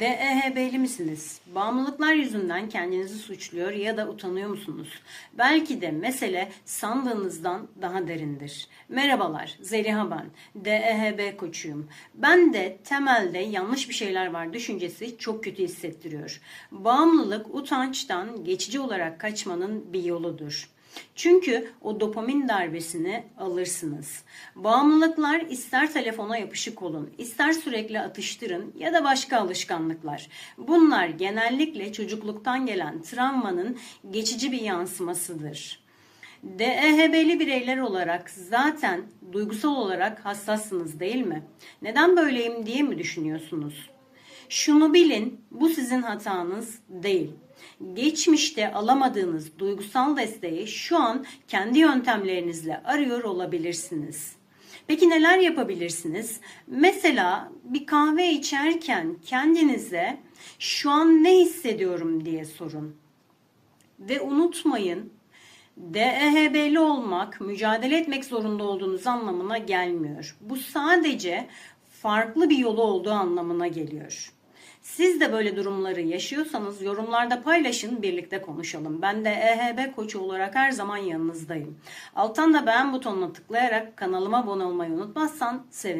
DEHB'li misiniz? Bağımlılıklar yüzünden kendinizi suçluyor ya da utanıyor musunuz? Belki de mesele sandığınızdan daha derindir. Merhabalar, Zeliha ben. DEHB koçuyum. Ben de temelde yanlış bir şeyler var düşüncesi çok kötü hissettiriyor. Bağımlılık utançtan geçici olarak kaçmanın bir yoludur. Çünkü o dopamin darbesini alırsınız. Bağımlılıklar ister telefona yapışık olun, ister sürekli atıştırın ya da başka alışkanlıklar. Bunlar genellikle çocukluktan gelen travmanın geçici bir yansımasıdır. DEHB'li bireyler olarak zaten duygusal olarak hassassınız değil mi? Neden böyleyim diye mi düşünüyorsunuz? Şunu bilin, bu sizin hatanız değil. Geçmişte alamadığınız duygusal desteği şu an kendi yöntemlerinizle arıyor olabilirsiniz. Peki neler yapabilirsiniz? Mesela bir kahve içerken kendinize şu an ne hissediyorum diye sorun. Ve unutmayın DEHB'li olmak, mücadele etmek zorunda olduğunuz anlamına gelmiyor. Bu sadece farklı bir yolu olduğu anlamına geliyor. Siz de böyle durumları yaşıyorsanız yorumlarda paylaşın, birlikte konuşalım. Ben de EHB koçu olarak her zaman yanınızdayım. Alttan da beğen butonuna tıklayarak kanalıma abone olmayı unutmazsan sevinirim.